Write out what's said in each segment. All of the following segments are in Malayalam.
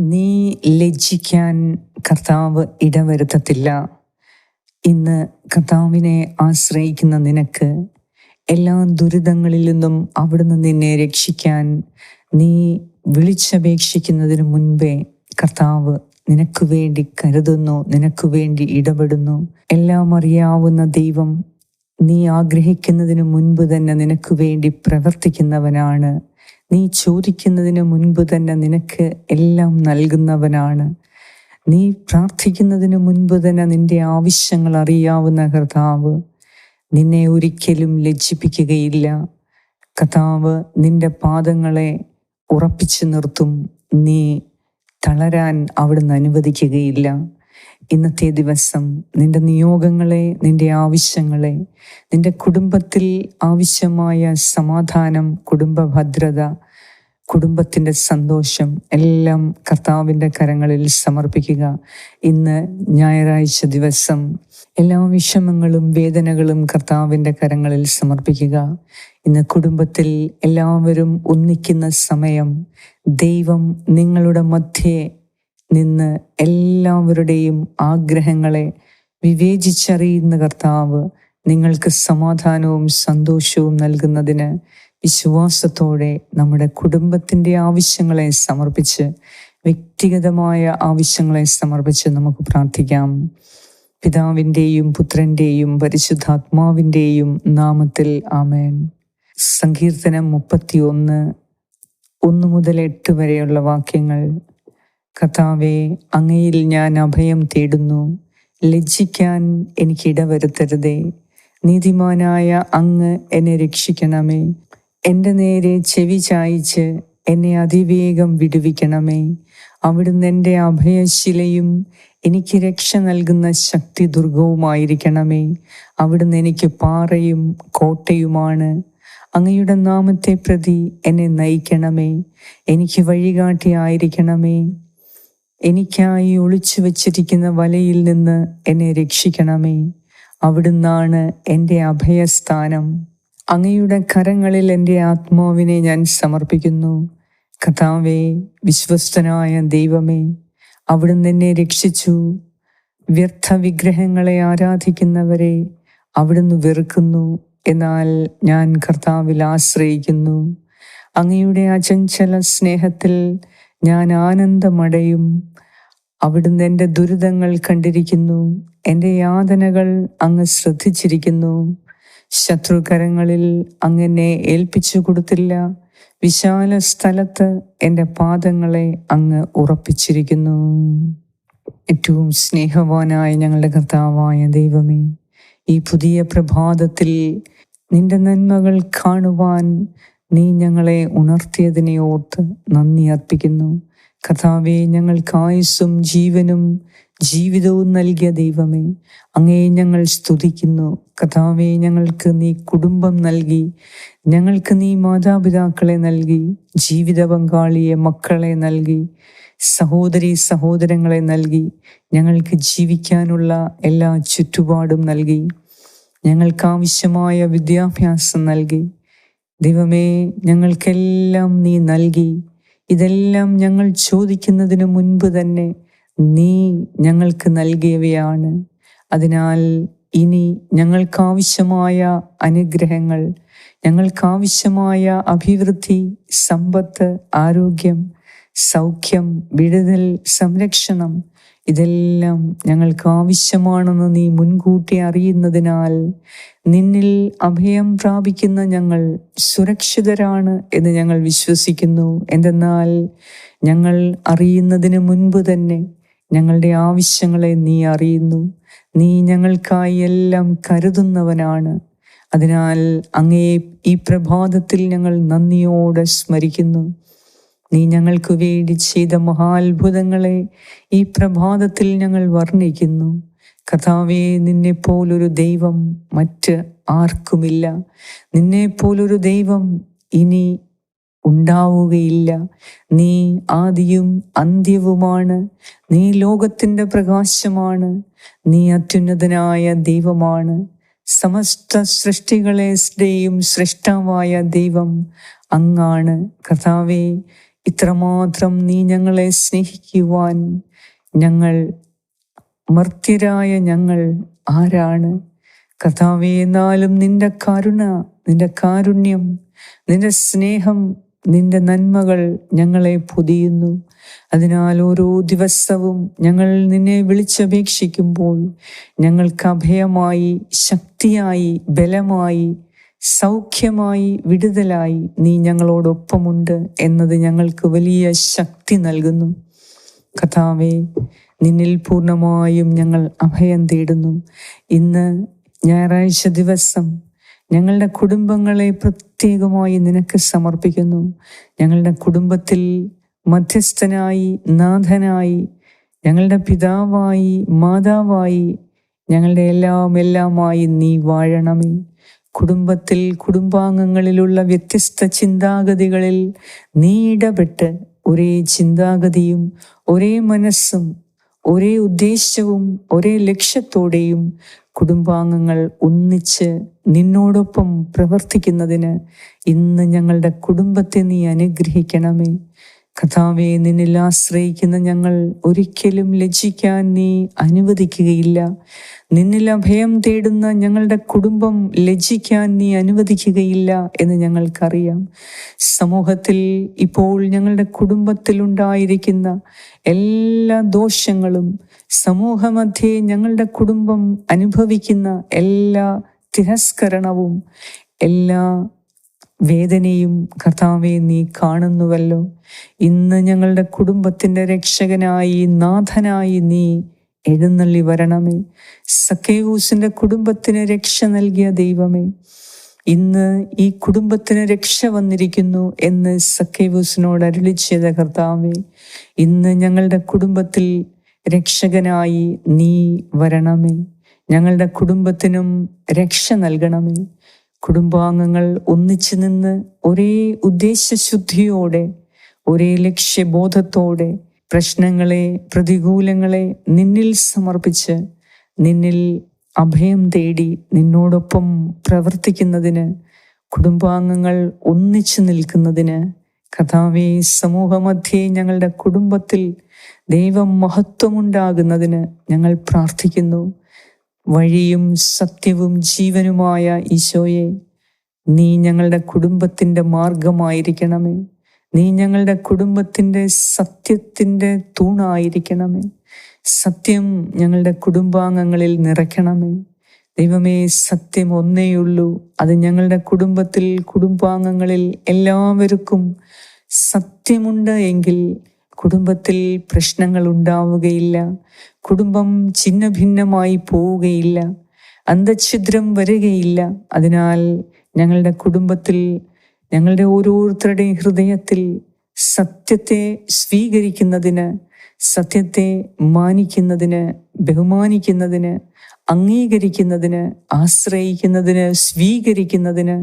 നീ ലജ്ജിക്കാൻ കർത്താവ് ഇടവരുത്തത്തില്ല. ഇന്ന് കർത്താവിനെ ആശ്രയിക്കുന്ന നിനക്ക് എല്ലാ ദുരിതങ്ങളിൽ നിന്നും അവിടുന്ന് നിന്നെ രക്ഷിക്കാൻ നീ വിളിച്ചപേക്ഷിക്കുന്നതിന് മുൻപേ കർത്താവ് നിനക്ക് വേണ്ടി കരുതുന്നു നിനക്ക് വേണ്ടി ഇടപെടുന്നു. എല്ലാം അറിയാവുന്ന ദൈവം നീ ആഗ്രഹിക്കുന്നതിന് മുൻപ് തന്നെ നിനക്ക് വേണ്ടി പ്രവർത്തിക്കുന്നവനാണ്. നീ ചോദിക്കുന്നതിന് മുൻപ് തന്നെ നിനക്ക് എല്ലാം നൽകുന്നവനാണ്. നീ പ്രാർത്ഥിക്കുന്നതിന് മുൻപ് തന്നെ നിന്റെ ആവശ്യങ്ങൾ അറിയാവുന്ന കർത്താവ് നിന്നെ ഒരിക്കലും ലജ്ജിപ്പിക്കുകയില്ല. കർത്താവ് നിന്റെ പാദങ്ങളെ ഉറപ്പിച്ചു നിർത്തും. നീ തളരാൻ അവിടുന്ന് അനുവദിക്കുകയില്ല. ഇന്നത്തെ ദിവസം നിന്റെ നിയോഗങ്ങളെ നിന്റെ ആവശ്യങ്ങളെ നിന്റെ കുടുംബത്തിൽ ആവശ്യമായ സമാധാനം കുടുംബ ഭദ്രത കുടുംബത്തിന്റെ സന്തോഷം എല്ലാം കർത്താവിന്റെ കരങ്ങളിൽ സമർപ്പിക്കുക. ഇന്ന് ഞായറാഴ്ച ദിവസം എല്ലാ വിഷമങ്ങളും വേദനകളും കർത്താവിന്റെ കരങ്ങളിൽ സമർപ്പിക്കുക. ഇന്ന് കുടുംബത്തിൽ എല്ലാവരും ഒന്നിക്കുന്ന സമയം ദൈവം നിങ്ങളുടെ മധ്യേ നിന്ന് എല്ലാവരുടെയും ആഗ്രഹങ്ങളെ വിവേചിച്ചറിയുന്ന കർത്താവ് നിങ്ങൾക്ക് സമാധാനവും സന്തോഷവും നൽകുന്നതിന് വിശ്വാസത്തോടെ നമ്മുടെ കുടുംബത്തിന്റെ ആവശ്യങ്ങളെ സമർപ്പിച്ച് വ്യക്തിഗതമായ ആവശ്യങ്ങളെ സമർപ്പിച്ച് നമുക്ക് പ്രാർത്ഥിക്കാം. പിതാവിന്റെയും പുത്രന്റെയും പരിശുദ്ധാത്മാവിന്റെയും നാമത്തിൽ ആമേൻ. സങ്കീർത്തനം മുപ്പത്തി ഒന്ന് ഒന്ന് മുതൽ എട്ട് വരെയുള്ള വാക്യങ്ങൾ കർത്താവെ അങ്ങയിൽ ഞാൻ അഭയം തേടുന്നു. ലജ്ജിക്കാൻ എനിക്കിടവരുത്തരുതേ നീതിമാനായ അങ്ങ് എന്നെ രക്ഷിക്കണമേ. എന്റെ നേരെ ചെവി ചായിച്ച് എന്നെ അതിവേഗം വിടുവിക്കണമേ. അവിടുന്ന് എന്റെ അഭയശിലയും എനിക്ക് രക്ഷ നൽകുന്ന ശക്തി ദുർഗവുമായിരിക്കണമേ. അവിടുന്ന് എനിക്ക് പാറയും കോട്ടയുമാണ്. അങ്ങയുടെ നാമത്തെ പ്രതി എന്നെ നയിക്കണമേ. എനിക്ക് വഴികാട്ടിയായിരിക്കണമേ. എനിക്കായി ഒളിച്ചു വച്ചിരിക്കുന്ന വലയിൽ നിന്ന് എന്നെ രക്ഷിക്കണമേ. അവിടുന്നാണ് എന്റെ അഭയസ്ഥാനം. അങ്ങയുടെ കരങ്ങളിൽ എന്റെ ആത്മാവിനെ ഞാൻ സമർപ്പിക്കുന്നു. കഥാവേ വിശ്വസ്തനായ ദൈവമേ അവിടുന്ന് എന്നെ രക്ഷിച്ചു. വ്യർത്ഥ വിഗ്രഹങ്ങളെ ആരാധിക്കുന്നവരെ അവിടുന്ന് വെറുക്കുന്നു എന്നാൽ ഞാൻ കർത്താവിൽ ആശ്രയിക്കുന്നു. അങ്ങയുടെ അചഞ്ചല സ്നേഹത്തിൽ ഞാൻ ആനന്ദമടയും. അവിടുന്ന് എന്റെ ദുരിതങ്ങൾ കണ്ടിരിക്കുന്നു. എന്റെ യാതനകൾ അങ്ങ് ശ്രദ്ധിച്ചിരിക്കുന്നു. ശത്രുകരങ്ങളിൽ അങ്ങനെ ഏൽപ്പിച്ചു കൊടുത്തില്ല. വിശാല സ്ഥലത്ത് എന്റെ പാദങ്ങളെ അങ്ങ് ഉറപ്പിച്ചിരിക്കുന്നു. ഏറ്റവും സ്നേഹവാനായ ഞങ്ങളുടെ കർത്താവായ ദൈവമേ ഈ പുതിയ പ്രഭാതത്തിൽ നിന്റെ നന്മകൾ കാണുവാൻ നീ ഞങ്ങളെ ഉണർത്തിയതിനെ ഓർത്ത് നന്ദി അർപ്പിക്കുന്നു. കഥാവെ ഞങ്ങൾക്ക് ആയുസ്സും ജീവനും ജീവിതവും നൽകിയ ദൈവമേ അങ്ങേ ഞങ്ങൾ സ്തുതിക്കുന്നു. കഥാവെ ഞങ്ങൾക്ക് നീ കുടുംബം നൽകി ഞങ്ങൾക്ക് നീ മാതാപിതാക്കളെ നൽകി ജീവിത പങ്കാളിയെ മക്കളെ നൽകി സഹോദരി സഹോദരങ്ങളെ നൽകി ഞങ്ങൾക്ക് ജീവിക്കാനുള്ള എല്ലാ ചുറ്റുപാടും നൽകി ഞങ്ങൾക്ക് ആവശ്യമായ വിദ്യാഭ്യാസം നൽകി ദൈവമേ ഞങ്ങൾക്കെല്ലാം നീ നൽകി. ഇതെല്ലാം ഞങ്ങൾ ചോദിക്കുന്നതിന് മുൻപ് തന്നെ നീ ഞങ്ങൾക്ക് നൽകിയവയാണ്. അതിനാൽ ഇനി ഞങ്ങൾക്കാവശ്യമായ അനുഗ്രഹങ്ങൾ ഞങ്ങൾക്കാവശ്യമായ അഭിവൃദ്ധി സമ്പത്ത് ആരോഗ്യം സൗഖ്യം വിടുതൽ സംരക്ഷണം ഇതെല്ലാം ഞങ്ങൾക്ക് ആവശ്യമാണെന്ന് നീ മുൻകൂട്ടി അറിയുന്നതിനാൽ നിന്നിൽ അഭയം പ്രാപിക്കുന്ന ഞങ്ങൾ സുരക്ഷിതരാണ് എന്ന് ഞങ്ങൾ വിശ്വസിക്കുന്നു. എന്തെന്നാൽ ഞങ്ങൾ അറിയുന്നതിന് മുൻപ് തന്നെ ഞങ്ങളുടെ ആവശ്യങ്ങളെ നീ അറിയുന്നു. നീ ഞങ്ങൾക്കായി എല്ലാം കരുതുന്നവനാണ്. അതിനാൽ അങ്ങേ ഈ പ്രഭാതത്തിൽ ഞങ്ങൾ നന്ദിയോടെ സ്മരിക്കുന്നു. നീ ഞങ്ങൾക്ക് വേണ്ടി ചെയ്ത മഹാത്ഭുതങ്ങളെ ഈ പ്രഭാതത്തിൽ ഞങ്ങൾ വർണിക്കുന്നു. കഥാവേ നിന്നെ പോലൊരു ദൈവം മറ്റ് ആർക്കുമില്ല. നിന്നെ പോലൊരു ദൈവം ഇനി ഉണ്ടാവുകയില്ല. നീ ആദിയും അന്ത്യവുമാണ്. നീ ലോകത്തിന്റെ പ്രകാശമാണ്. നീ അത്യുന്നതനായ ദൈവമാണ്. സമസ്ത സൃഷ്ടികളെയും സൃഷ്ടാവായ ദൈവം അങ്ങാണ്. കർത്താവേ ഇത്രമാത്രം നീ ഞങ്ങളെ സ്നേഹിക്കുവാൻ ഞങ്ങൾ മർത്യരായ ഞങ്ങൾ ആരാണ്? കഥാവേ എന്നാലും നിന്റെ കരുണ നിന്റെ കാരുണ്യം നിന്റെ സ്നേഹം നിന്റെ നന്മകൾ ഞങ്ങളെ പൊതിയുന്നു. അതിനാൽ ഓരോ ദിവസവും ഞങ്ങൾ നിന്നെ വിളിച്ചപേക്ഷിക്കുമ്പോൾ ഞങ്ങൾക്ക് അഭയമായി ശക്തിയായി ബലമായി സൗഖ്യമായി വിടുതലായി നീ ഞങ്ങളോടൊപ്പമുണ്ട് എന്നത് ഞങ്ങൾക്ക് വലിയ ശക്തി നൽകുന്നു. കഥാവേ നിന്നിൽ പൂർണമായും ഞങ്ങൾ അഭയം തേടുന്നു. ഇന്ന് ഞായറാഴ്ച ദിവസം ഞങ്ങളുടെ കുടുംബങ്ങളെ പ്രത്യേകമായി നിനക്ക് സമർപ്പിക്കുന്നു. ഞങ്ങളുടെ കുടുംബത്തിൽ മധ്യസ്ഥനായി നാഥനായി ഞങ്ങളുടെ പിതാവായി മാതാവായി ഞങ്ങളുടെ എല്ലാം എല്ലാമായി നീ വാഴണമേ. കുടുംബത്തിൽ കുടുംബാംഗങ്ങളിലുള്ള വ്യത്യസ്ത ചിന്താഗതികളിൽ നീ ഇടപെട്ട് ഒരേ ചിന്താഗതിയും ഒരേ മനസ്സും ഒരേ ഉദ്ദേശവും ഒരേ ലക്ഷ്യത്തോടെയും കുടുംബാംഗങ്ങൾ ഒന്നിച്ച് നിന്നോടൊപ്പം പ്രവർത്തിക്കുന്നതിന് ഇന്ന് ഞങ്ങളുടെ കുടുംബത്തെ നീ അനുഗ്രഹിക്കണമേ. കഥാവെ നിന്നിൽ ആശ്രയിക്കുന്ന ഞങ്ങൾ ഒരിക്കലും ലജ്ജിക്കാൻ നീ അനുവദിക്കുകയില്ല. നിന്നിൽ അഭയം തേടുന്ന ഞങ്ങളുടെ കുടുംബം ലജ്ജിക്കാൻ നീ അനുവദിക്കുകയില്ല എന്ന് ഞങ്ങൾക്കറിയാം. സമൂഹത്തിൽ ഇപ്പോൾ ഞങ്ങളുടെ കുടുംബത്തിൽ ഉണ്ടായിരിക്കുന്ന എല്ലാ ദോഷങ്ങളും സമൂഹമധ്യേ ഞങ്ങളുടെ കുടുംബം അനുഭവിക്കുന്ന എല്ലാ തിരസ്കരണവും എല്ലാ വേദനയും കർത്താവെ നീ കാണുന്നുവല്ലോ. ഇന്ന് ഞങ്ങളുടെ കുടുംബത്തിന്റെ രക്ഷകനായി നാഥനായി നീ എഴുന്നള്ളി വരണമേ. സക്കേവൂസിന്റെ കുടുംബത്തിന് രക്ഷ നൽകിയ ദൈവമേ ഇന്ന് ഈ കുടുംബത്തിന് രക്ഷ വന്നിരിക്കുന്നു എന്ന് സക്കേവൂസിനോട് അരുളി ചെയ്ത കർത്താവേ ഇന്ന് ഞങ്ങളുടെ കുടുംബത്തിൽ രക്ഷകനായി നീ വരണമേ. ഞങ്ങളുടെ കുടുംബത്തിനും രക്ഷ നൽകണമേ. കുടുംബാംഗങ്ങൾ ഒന്നിച്ചു നിന്ന് ഒരേ ഉദ്ദേശശുദ്ധിയോടെ ഒരേ ലക്ഷ്യബോധത്തോടെ പ്രശ്നങ്ങളെ പ്രതികൂലങ്ങളെ നിന്നിൽ സമർപ്പിച്ച് നിന്നിൽ അഭയം തേടി നിന്നോടൊപ്പം പ്രവർത്തിക്കുന്നതിന് കുടുംബാംഗങ്ങൾ ഒന്നിച്ചു നിൽക്കുന്നതിന് കഥാവേ സമൂഹമധ്യേ ഞങ്ങളുടെ കുടുംബത്തിൽ ദൈവം മഹത്വമുണ്ടാകുന്നതിന് ഞങ്ങൾ പ്രാർത്ഥിക്കുന്നു. വഴിയും സത്യവും ജീവനുമായ ഈശോയെ നീ ഞങ്ങളുടെ കുടുംബത്തിന്റെ മാർഗമായിരിക്കണമേ. നീ ഞങ്ങളുടെ കുടുംബത്തിന്റെ സത്യത്തിന്റെ തൂണായിരിക്കണമേ. സത്യം ഞങ്ങളുടെ കുടുംബാംഗങ്ങളിൽ നിറയ്ക്കണമേ. ദൈവമേ സത്യം ഒന്നേയുള്ളൂ അത് ഞങ്ങളുടെ കുടുംബത്തിൽ കുടുംബാംഗങ്ങളിൽ എല്ലാവർക്കും സത്യമുണ്ട് എങ്കിൽ കുടുംബത്തിൽ പ്രശ്നങ്ങൾ ഉണ്ടാവുകയില്ല. കുടുംബം ചിന്ന ഭിന്നമായി പോവുകയില്ല. അന്തഛിദ്രം വരികയില്ല. അതിനാൽ ഞങ്ങളുടെ കുടുംബത്തിൽ ഞങ്ങളുടെ ഓരോരുത്തരുടെയും ഹൃദയത്തിൽ സത്യത്തെ സ്വീകരിക്കുന്നതിന് സത്യത്തെ മാനിക്കുന്നതിന് ബഹുമാനിക്കുന്നതിന് അംഗീകരിക്കുന്നതിന് ആശ്രയിക്കുന്നതിന് സ്വീകരിക്കുന്നതിന്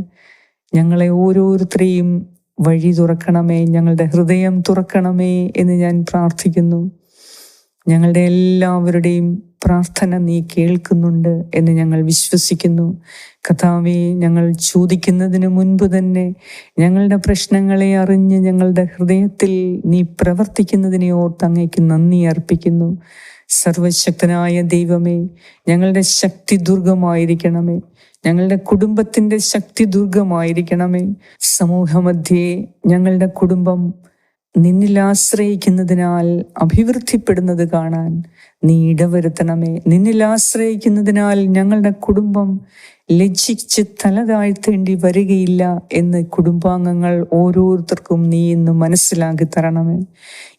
ഞങ്ങളെ ഓരോരുത്തരെയും വഴി തുറക്കണമേ ഞങ്ങളുടെ ഹൃദയം തുറക്കണമേ എന്ന് ഞാൻ പ്രാർത്ഥിക്കുന്നു. ഞങ്ങളുടെ എല്ലാവരുടെയും പ്രാർത്ഥന നീ കേൾക്കുന്നുണ്ട് എന്ന് ഞങ്ങൾ വിശ്വസിക്കുന്നു. കഥാവെ ഞങ്ങൾ ചോദിക്കുന്നതിന് മുൻപ് തന്നെ ഞങ്ങളുടെ പ്രശ്നങ്ങളെ അറിഞ്ഞ് ഞങ്ങളുടെ ഹൃദയത്തിൽ നീ പ്രവർത്തിക്കുന്നതിനെ ഓർത്ത് അങ്ങേക്ക് നന്ദി അർപ്പിക്കുന്നു. സർവശക്തനായ ദൈവമേ ഞങ്ങളുടെ ശക്തി ദുർഗമായിരിക്കണമേ. ഞങ്ങളുടെ കുടുംബത്തിന്റെ ശക്തി ദുർഗമായിരിക്കണമേ. സമൂഹമധ്യേ ഞങ്ങളുടെ കുടുംബം നിന്നിൽ ആശ്രയിക്കുന്നതിനാൽ അഭിവൃദ്ധിപ്പെടുന്നത് കാണാൻ നീ ഇടവരുത്തണമേ. നിന്നിൽ ആശ്രയിക്കുന്നതിനാൽ ഞങ്ങളുടെ കുടുംബം ലജ്ജിച്ച് തല താഴ്ത്തേണ്ടി വരികയില്ല എന്ന് കുടുംബാംഗങ്ങൾ ഓരോരുത്തർക്കും നീ ഇന്ന് മനസ്സിലാക്കി തരണമേ.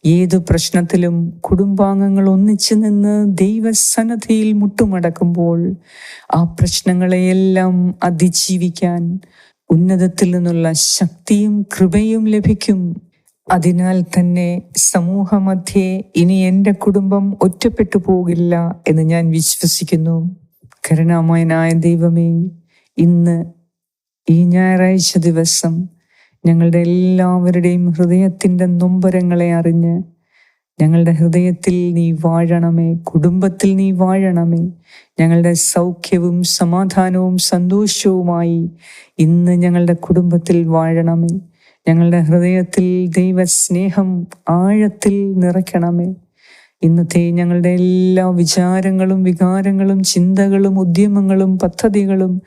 ഏതു പ്രശ്നത്തിലും കുടുംബാംഗങ്ങൾ ഒന്നിച്ചു നിന്ന് ദൈവസന്നദ്ധിയിൽ മുട്ടുമടക്കുമ്പോൾ ആ പ്രശ്നങ്ങളെയെല്ലാം അതിജീവിക്കാൻ ഉന്നതത്തിൽ നിന്നുള്ള ശക്തിയും കൃപയും ലഭിക്കും. അതിനാൽ തന്നെ സമൂഹമധ്യേ ഇനി എന്റെ കുടുംബം ഒറ്റപ്പെട്ടു പോകില്ല എന്ന് ഞാൻ വിശ്വസിക്കുന്നു. കരുണാമയനായ ദൈവമേ ഇന്ന് ഈ ഞായറാഴ്ച ദിവസം ഞങ്ങളുടെ എല്ലാവരുടെയും ഹൃദയത്തിന്റെ നൊമ്പരങ്ങളെ അറിഞ്ഞ് ഞങ്ങളുടെ ഹൃദയത്തിൽ നീ വാഴണമേ കുടുംബത്തിൽ നീ വാഴണമേ ഞങ്ങളുടെ സൗഖ്യവും സമാധാനവും സന്തോഷവുമായി ഇന്ന് ഞങ്ങളുടെ കുടുംബത്തിൽ വാഴണമേ ഞങ്ങളുടെ ഹൃദയത്തിൽ ദൈവസ്നേഹം ആഴത്തിൽ നിറയ്ക്കണമേ. ഇന്നത്തെ ഞങ്ങളുടെ എല്ലാ വിചാരങ്ങളും വികാരങ്ങളും ചിന്തകളും ഉദ്യമങ്ങളും പദ്ധതികളും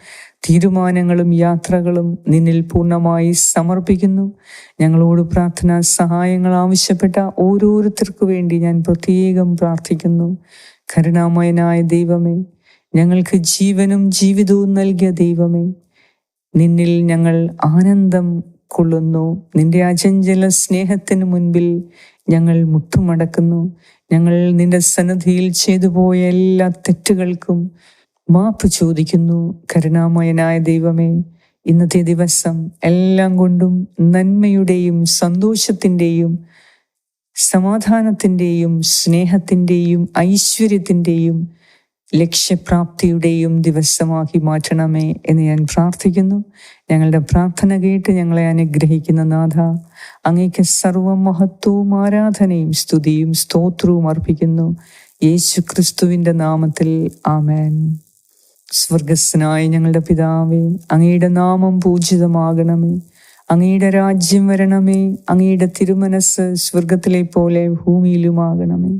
തീരുമാനങ്ങളും യാത്രകളും നിന്നിൽ പൂർണമായി സമർപ്പിക്കുന്നു. ഞങ്ങളോട് പ്രാർത്ഥന സഹായങ്ങൾ ആവശ്യപ്പെട്ട ഓരോരുത്തർക്കു വേണ്ടി ഞാൻ പ്രത്യേകം പ്രാർത്ഥിക്കുന്നു. കരുണാമയനായ ദൈവമേ ഞങ്ങൾക്ക് ജീവനും ജീവിതവും നൽകിയ ദൈവമേ നിന്നിൽ ഞങ്ങൾ ആനന്ദം കൊള്ളുന്നു. നിന്റെ അചഞ്ചല സ്നേഹത്തിന് മുൻപിൽ ഞങ്ങൾ മുട്ടുമടക്കുന്നു. ഞങ്ങൾ നിന്റെ സന്നദ്ധിയിൽ ചെയ്തു പോയ എല്ലാ തെറ്റുകൾക്കും മാപ്പ് ചോദിക്കുന്നു. കരുണാമയനായ ദൈവമേ ഇന്നത്തെ ദിവസം എല്ലാം കൊണ്ടും നന്മയുടെയും സന്തോഷത്തിന്റെയും സമാധാനത്തിന്റെയും സ്നേഹത്തിന്റെയും ഐശ്വര്യത്തിന്റെയും ലക്ഷ്യപ്രാപ്തിയുടെയും ദിവസമാക്കി മാറ്റണമേ എന്ന് ഞാൻ പ്രാർത്ഥിക്കുന്നു. ഞങ്ങളുടെ പ്രാർത്ഥന കേട്ട് ഞങ്ങളെ അനുഗ്രഹിക്കുന്ന നാഥ അങ്ങേക്ക് സർവ മഹത്വവും ആരാധനയും സ്തുതിയും സ്തോത്രവും അർപ്പിക്കുന്നു. യേശു ക്രിസ്തുവിന്റെ നാമത്തിൽ ആമേൻ. സ്വർഗസ്നായ ഞങ്ങളുടെ പിതാവേ അങ്ങയുടെ നാമം പൂജിതമാകണമേ. അങ്ങയുടെ രാജ്യം വരണമേ. അങ്ങയുടെ തിരുമനസ് സ്വർഗത്തിലെ പോലെ ഭൂമിയിലുമാകണമേ.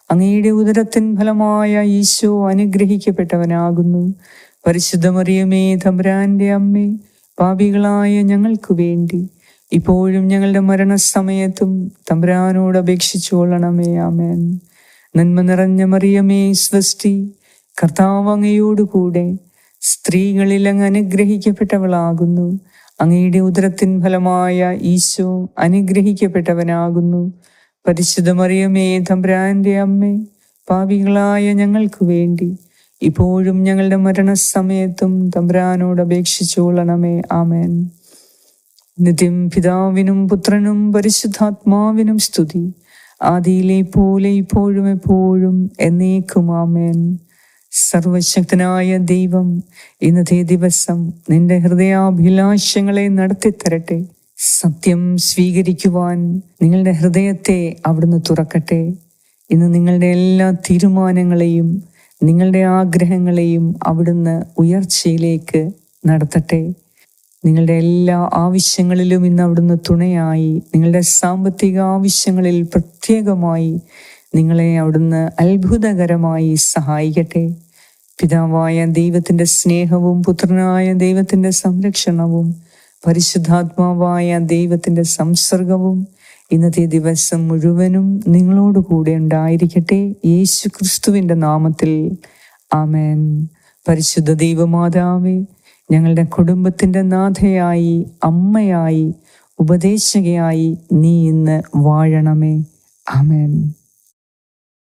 അങ്ങയുടെ ഉദരത്തിൻ ഫലമായ ഈശോ അനുഗ്രഹിക്കപ്പെട്ടവനാകുന്നു. പരിശുദ്ധമറിയമേ തമ്പുരാന്റെ അമ്മേ പാപികളായ ഞങ്ങൾക്ക് വേണ്ടി. ഇപ്പോഴും ഞങ്ങളുടെ മരണസമയത്തും തമ്പുരാനോട് അപേക്ഷിച്ചുകൊള്ളണമേ ആമേൻ. നന്മ നിറഞ്ഞ മറിയമേ സ്വസ്തി കർത്താവങ്ങയോടു കൂടെ. സ്ത്രീകളിൽ അങ്ങ് അനുഗ്രഹിക്കപ്പെട്ടവളാകുന്നു. അങ്ങയുടെ ഉദരത്തിൻ ഫലമായ ഈശോ അനുഗ്രഹിക്കപ്പെട്ടവനാകുന്നു. പരിശുദ്ധമറിയമേ തമ്പ്രാന്റെ അമ്മേ പാവികളായ ഞങ്ങൾക്ക് വേണ്ടി ഇപ്പോഴും ഞങ്ങളുടെ മരണസമയത്തും തമ്പ്രാനോട് അപേക്ഷിച്ചോളണമേ ആമേൻ. നിത്യം പിതാവിനും പുത്രനും പരിശുദ്ധാത്മാവിനും സ്തുതി. ആദിയിലെ പോലെ ഇപ്പോഴും എപ്പോഴും എന്നേക്കും ആമേൻ. സർവശക്തനായ ദൈവം ഇന്നത്തെ ദിവസം നിന്റെ ഹൃദയാഭിലാഷങ്ങളെ നടത്തിത്തരട്ടെ. സത്യം സ്വീകരിക്കുവാൻ നിങ്ങളുടെ ഹൃദയത്തെ അവിടുന്ന് തുറക്കട്ടെ. ഇന്ന് നിങ്ങളുടെ എല്ലാ തീരുമാനങ്ങളെയും നിങ്ങളുടെ ആഗ്രഹങ്ങളെയും അവിടുന്ന് ഉയർച്ചയിലേക്ക് നടത്തട്ടെ. നിങ്ങളുടെ എല്ലാ ആവശ്യങ്ങളിലും ഇന്ന് അവിടുന്ന് തുണയായി നിങ്ങളുടെ സാമ്പത്തിക ആവശ്യങ്ങളിൽ പ്രത്യേകമായി നിങ്ങളെ അവിടുന്ന് അത്ഭുതകരമായി സഹായിക്കട്ടെ. പിതാവായ ദൈവത്തിന്റെ സ്നേഹവും പുത്രനായ ദൈവത്തിന്റെ സംരക്ഷണവും പരിശുദ്ധാത്മാവായ ദൈവത്തിന്റെ സംസർഗവും ഇന്നത്തെ ദിവസം മുഴുവനും നിങ്ങളോട് കൂടെ ഉണ്ടായിരിക്കട്ടെ. യേശു ക്രിസ്തുവിന്റെ നാമത്തിൽ. ആമേൻ. പരിശുദ്ധ ദൈവമാതാവേ ഞങ്ങളുടെ കുടുംബത്തിന്റെ നാഥയായി അമ്മയായി ഉപദേശകയായി നീ ഇന്ന് വാഴണമേ. ആമേൻ.